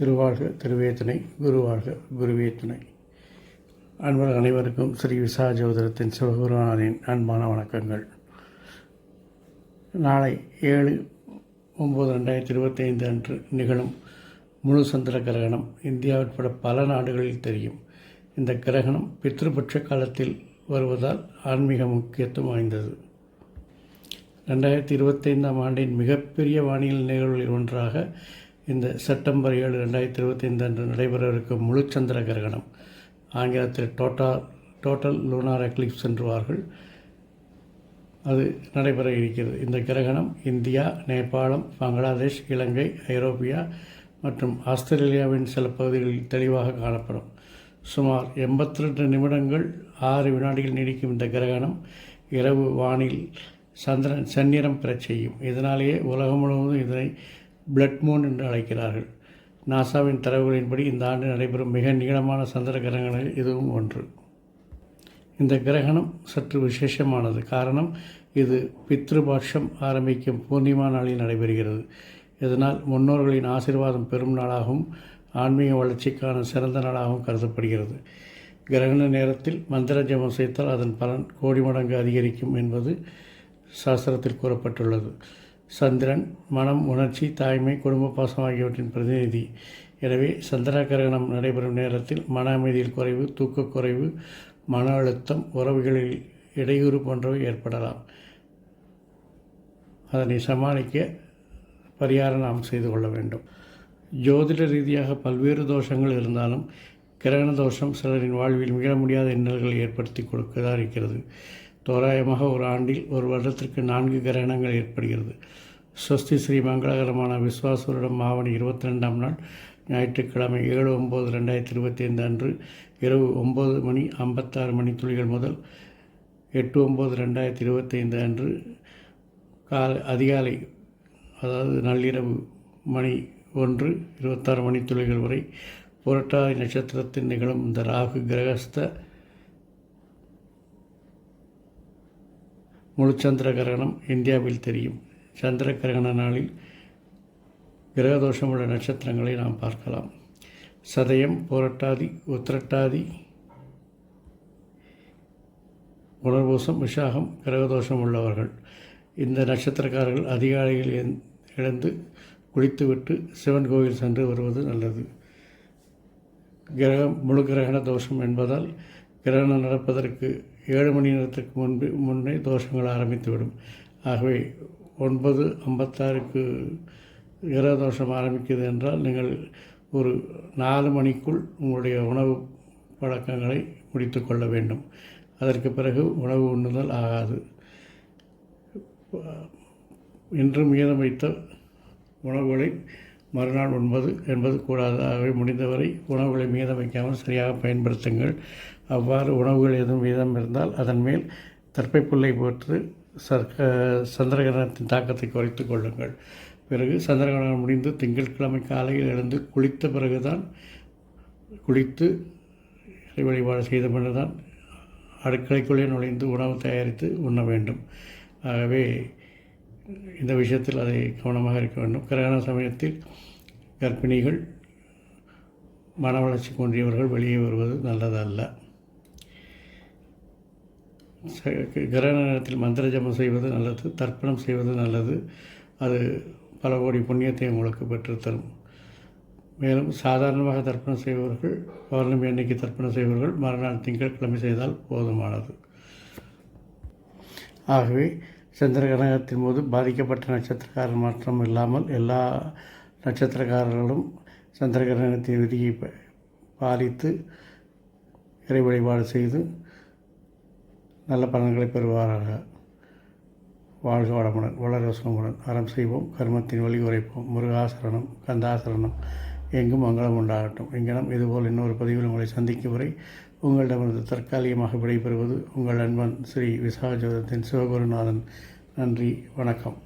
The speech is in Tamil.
திருவாழ்க திருவேத்தனை குருவாழ்க குருவேத்தனை. அன்பர் அனைவருக்கும் ஸ்ரீ விசா ஜோதிடத்தின் சிவகுருநாதரின் அன்பான வணக்கங்கள். நாளை ஏழு ஒம்பது ரெண்டாயிரத்தி இருபத்தைந்து அன்று நிகழும் முழு சந்திர கிரகணம் இந்தியா உட்பட பல நாடுகளில் தெரியும். இந்த கிரகணம் பித்ருபட்ச காலத்தில் வருவதால் ஆன்மீக முக்கியத்துவம் வாய்ந்தது. ரெண்டாயிரத்தி இருபத்தைந்தாம் ஆண்டின் மிகப்பெரிய வானியல் நிகழ்வுகளில் ஒன்றாக இந்த செப்டம்பர் ஏழு ரெண்டாயிரத்தி இருபத்தைந்து அன்று நடைபெறவிருக்கும் முழுச்சந்திர கிரகணம். ஆங்கிலத்தில் டோட்டால் டோட்டல் லூனார் எக்லிப்ஸ் என்றுவார்கள். அது நடைபெற இருக்கிறது. இந்த கிரகணம் இந்தியா நேபாளம் பங்களாதேஷ் இலங்கை ஐரோப்பியா மற்றும் ஆஸ்திரேலியாவின் சில பகுதிகளில் தெளிவாக காணப்படும். சுமார் எண்பத்தி ரெண்டு நிமிடங்கள் ஆறு வினாடிகள் நீடிக்கும் இந்த கிரகணம் இரவு வானில் சந்திரன் செந்நிறம் பெறச் செய்யும். இதனாலேயே உலகம் முழுவதும் இதனை பிளட் மூன் என்று அழைக்கிறார்கள். நாசாவின் தரவுகளின்படி இந்த ஆண்டு நடைபெறும் மிக நீளமான சந்திர கிரகணங்களில் இதுவும் ஒன்று. இந்த கிரகணம் சற்று விசேஷமானது. காரணம் இது பித்ருபாட்சம் ஆரம்பிக்கும் பூர்ணிமா நாளில் நடைபெறுகிறது. இதனால் முன்னோர்களின் ஆசீர்வாதம் பெறும் நாளாகவும் ஆன்மீக வளர்ச்சிக்கான சிறந்த நாளாகவும் கருதப்படுகிறது. கிரகண நேரத்தில் மந்திர ஜபம் செய்தால் அதன் பலன் கோடி மடங்கு அதிகரிக்கும் என்பது சாஸ்திரத்தில் கூறப்பட்டுள்ளது. சந்திரன் மனம் உணர்ச்சி தாய்மை குடும்ப பாசம் ஆகியவற்றின் பிரதிநிதி. எனவே சந்திரா கிரகணம் நடைபெறும் நேரத்தில் மன அமைதியில் குறைவு தூக்கக்குறைவு மன அழுத்தம் உறவுகளில் இடையூறு போன்றவை ஏற்படலாம். அதனை சமாளிக்க பரிகாரம் நாம் செய்து கொள்ள வேண்டும். ஜோதிட ரீதியாக பல்வேறு தோஷங்கள் இருந்தாலும் கிரகண தோஷம் சிலரின் வாழ்வில் மிக முடியாத இன்னல்களை ஏற்படுத்தி கொடுக்கதாக இருக்கிறது. தோராயமாக ஒரு ஆண்டில் ஒரு வருடத்திற்கு நான்கு கிரகணங்கள் ஏற்படுகிறது. ஸ்வஸ்தி ஸ்ரீ மங்களகரமான விஸ்வாசுரிடம் மாவணி இருபத்தி ரெண்டாம் நாள் ஞாயிற்றுக்கிழமை ஏழு ஒம்பது ரெண்டாயிரத்தி இருபத்தி ஐந்து அன்று இரவு ஒம்பது மணி ஐம்பத்தாறு மணி துளிகள் முதல் எட்டு ஒம்பது ரெண்டாயிரத்தி இருபத்தைந்து அன்று காலை அதிகாலை அதாவது நள்ளிரவு மணி ஒன்று இருபத்தாறு மணி துளிகள் வரை புரட்டாதி நட்சத்திரத்தில் நிகழும் இந்த ராகு கிரகஸ்த முழு சந்திர கிரகணம் இந்தியாவில் தெரியும். சந்திர கிரகண நாளில் கிரகதோஷம் உள்ள நட்சத்திரங்களை நாம் பார்க்கலாம். சதயம் புரட்டாதி உத்திரட்டாதி உணர்வூசம் விஷாகம் கிரகதோஷம் உள்ளவர்கள். இந்த நட்சத்திரக்காரர்கள் அதிகாலையில் எழுந்து குளித்துவிட்டு சிவன் கோவில் சென்று வருவது நல்லது. கிரகம் முழு கிரகண தோஷம் என்பதால் கிரகணம் நடப்பதற்கு ஏழு மணி நேரத்துக்கு முன்பு முன்னே தோஷங்கள் ஆரம்பித்துவிடும். ஆகவே ஒன்பது ஐம்பத்தாறுக்கு கிரக தோஷம் ஆரம்பிக்கிறது என்றால் நீங்கள் ஒரு நாலு மணிக்குள் உங்களுடைய உணவு பழக்கங்களை முடித்து கொள்ள வேண்டும். அதற்கு பிறகு உணவு உண்ணுதல் ஆகாது. இன்று மீதம் வைத்த உணவுகளை மறுநாள் உண்பது என்பது கூடாது ஆகவே முடிந்தவரை உணவுகளை மீதம் வைக்காமல் சரியாக பயன்படுத்துங்கள். அவ்வாறு உணவுகள் எதுவும் மீதம் இருந்தால் அதன் மேல் தற்பை புல்லை போட்டு சர்க்க சந்திரகிரகணத்தின் தாக்கத்தை குறைத்து கொள்ளுங்கள். பிறகு சந்திரகிரகணம் முடிந்து திங்கட்கிழமை காலையில் எழுந்து குளித்த பிறகுதான் குளித்து இறை வழிபாடு செய்த பிறகுதான் அடுக்கலைக்குள்ளே நுழைந்து உணவு தயாரித்து உண்ண வேண்டும். ஆகவே இந்த விஷயத்தில் அதை கவனமாக இருக்க வேண்டும். கிரகண சமயத்தில் கர்ப்பிணிகள் மன வளர்ச்சி கொன்றியவர்கள் வெளியே வருவது நல்லதல்ல. கிரகண நேரத்தில் மந்திர ஜபம் செய்வது நல்லது தர்ப்பணம் செய்வது நல்லது. அது பல கோடி புண்ணியத்தை உங்களுக்கு பெற்றுத்தரும். மேலும் சாதாரணமாக தர்ப்பணம் செய்பவர்கள் பௌர்ணமி அன்னைக்கு தர்ப்பணம் செய்பவர்கள் மறுநாள் திங்கட்கிழமை செய்தால் போதுமானது. ஆகவே சந்திர கிரகணத்தின் போது பாதிக்கப்பட்ட நட்சத்திரக்காரர் மாற்றம் இல்லாமல் எல்லா நட்சத்திரக்காரர்களும் சந்திர கிரகணத்தின் விதியை பாலித்து இறை வழிபாடு செய்து நல்ல பலன்களை பெறுவாராக. வாழ்க வளமுடன் வளர சுகமுடன் அறம் செய்வோம் கர்மத்தின் வழி உரைப்போம் முருகாசரணம் கந்தாசரணம். எங்கும் மங்களம் உண்டாகட்டும். இங்கனம் இதுபோல் இன்னொரு பதிவில் உங்களை சந்திக்கும் வரை உங்களிடமிருந்து தற்காலிகமாக விடைபெறுவது உங்கள் நண்பன் ஸ்ரீ விசாகஜோதத்தின் சிவகுருநாதன். நன்றி வணக்கம்.